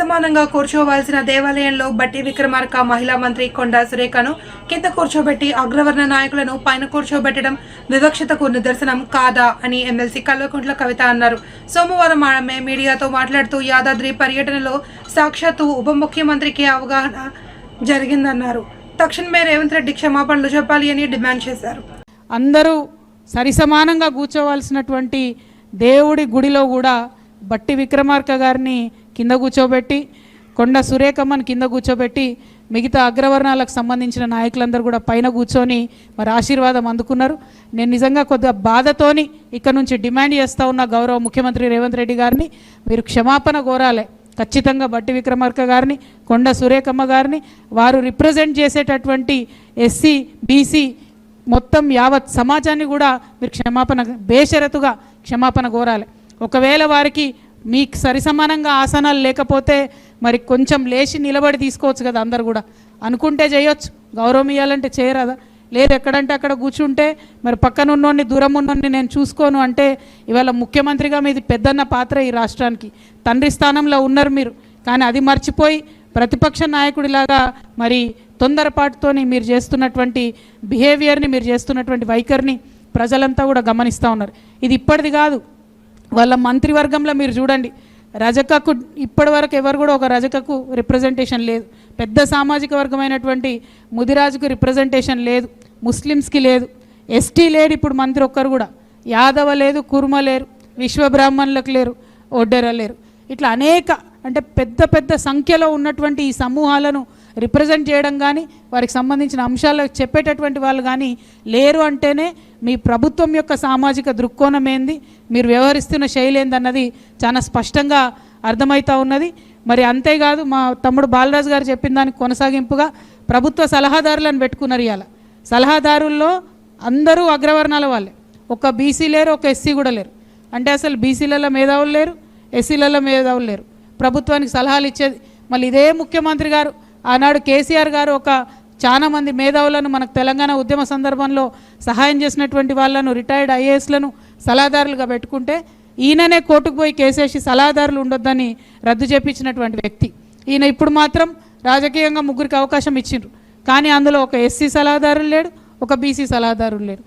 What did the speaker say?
సమానంగా కూర్చోవాల్సిన దేవాలయంలో బట్టి విక్రమార్క మహిళా మంత్రి కొండా సురేఖను కింద కూర్చోబెట్టి అగ్రవర్ణ నాయకులను పైన కూర్చోబెట్టడం వివక్షతకు నిదర్శనం కాదా అని ఎమ్మెల్సీ కల్వకుంట్ల కవిత అన్నారు. సోమవారం ఆమె మీడియాతో మాట్లాడుతూ యాదాద్రి పర్యటనలో సాక్షాత్తు ఉప ముఖ్యమంత్రికి అవగాహన జరిగిందన్నారు. తక్షణమే రేవంత్ రెడ్డి క్షమాపణలు చెప్పాలి అని డిమాండ్ చేశారు. అందరూ సరిసమానంగా కూర్చోవలసినటువంటి దేవుడి గుడిలో కూడా బట్టి విక్రమార్క గారిని కింద కూర్చోబెట్టి కొండ సురేఖమ్మని కింద కూర్చోబెట్టి మిగతా అగ్రవర్ణాలకు సంబంధించిన నాయకులందరూ కూడా పైన కూర్చొని మరి ఆశీర్వాదం అందుకున్నారు. నేను నిజంగా కొద్దిగా బాధతోని ఇక్కడ నుంచి డిమాండ్ చేస్తూ ఉన్న గౌరవ ముఖ్యమంత్రి రేవంత్ రెడ్డి గారిని మీరు క్షమాపణ కోరాలి. ఖచ్చితంగా బట్టి విక్రమార్క గారిని కొండ సురేఖమ్మ గారిని వారు రిప్రజెంట్ చేసేటటువంటి ఎస్సీ బీసీ మొత్తం యావత్ సమాజాన్ని కూడా మీరు క్షమాపణ బేషరతుగా క్షమాపణ కోరాలి. ఒకవేళ వారికి మీకు సరిసమానంగా ఆసనాలు లేకపోతే మరి కొంచెం లేచి నిలబడి తీసుకోవచ్చు కదా అందరు కూడా. అనుకుంటే చేయొచ్చు. గౌరవం ఇవ్వాలంటే చేయరాదా? లేదు ఎక్కడంటే అక్కడ కూర్చుంటే మరి పక్కన ఉన్నోడిని దూరం ఉన్నోడిని నేను చూసుకోను అంటే ఇవాళ ముఖ్యమంత్రిగా మీది పెద్దన్న పాత్ర ఈ రాష్ట్రానికి. తండ్రి స్థానంలో ఉన్నారు మీరు. కానీ అది మర్చిపోయి ప్రతిపక్ష నాయకుడిలాగా మరి తొందరపాటుతోని మీరు చేస్తున్నటువంటి బిహేవియర్ని మీరు చేస్తున్నటువంటి వైఖరిని ప్రజలంతా కూడా గమనిస్తూ ఉన్నారు. ఇది ఇప్పటిది కాదు. వాళ్ళ మంత్రివర్గంలో మీరు చూడండి రజకకు ఇప్పటి వరకు ఎవరు కూడా ఒక రజకకు రిప్రజెంటేషన్ లేదు. పెద్ద సామాజిక వర్గమైనటువంటి ముదిరాజుకు రిప్రజెంటేషన్ లేదు ముస్లిమ్స్కి లేదు ఎస్టీ లేడు ఇప్పుడు మంత్రి ఒక్కరు కూడా. యాదవ లేదు కుర్మ లేరు విశ్వబ్రాహ్మణులకు లేరు ఒడ్డెర లేరు. ఇట్లా అనేక అంటే పెద్ద పెద్ద సంఖ్యలో ఉన్నటువంటి ఈ సమూహాలను రిప్రజెంట్ చేయడం కానీ వారికి సంబంధించిన అంశాలు చెప్పేటటువంటి వాళ్ళు కానీ లేరు అంటేనే మీ ప్రభుత్వం యొక్క సామాజిక దృక్కోణం ఏంది మీరు వ్యవహరిస్తున్న శైలి ఏందన్నది చాలా స్పష్టంగా అర్థమవుతూ ఉన్నది. మరి అంతేకాదు మా తమ్ముడు బాలరాజు గారు చెప్పిన దానికి కొనసాగింపుగా ప్రభుత్వ సలహాదారులను పెట్టుకున్నారు ఇవాళ సలహాదారుల్లో అందరూ అగ్రవర్ణాల వాళ్ళే. ఒక బీసీ లేరు ఒక ఎస్సీ కూడా లేరు. అంటే అసలు బీసీలలో మేధావులు లేరు ఎస్సీలలో మేధావులు లేరు. ప్రభుత్వానికి సలహాలు ఇచ్చేది మళ్ళీ ఇదే ముఖ్యమంత్రి గారు ఆనాడు కేసీఆర్ గారు ఒక చాలామంది మేధావులను మనకు తెలంగాణ ఉద్యమ సందర్భంలో సహాయం చేసినటువంటి వాళ్ళను రిటైర్డ్ ఐఏఎస్లను సలహాదారులుగా పెట్టుకుంటే ఈయననే కోర్టుకు పోయి కేసేసి సలహాదారులు ఉండొద్దని రద్దు చేపించినటువంటి వ్యక్తి. ఈయన ఇప్పుడు మాత్రం రాజకీయంగా ముగ్గురికి అవకాశం ఇచ్చిండ్రు. కానీ అందులో ఒక ఎస్సీ సలహాదారులు లేడు ఒక బీసీ సలహాదారులు లేరు.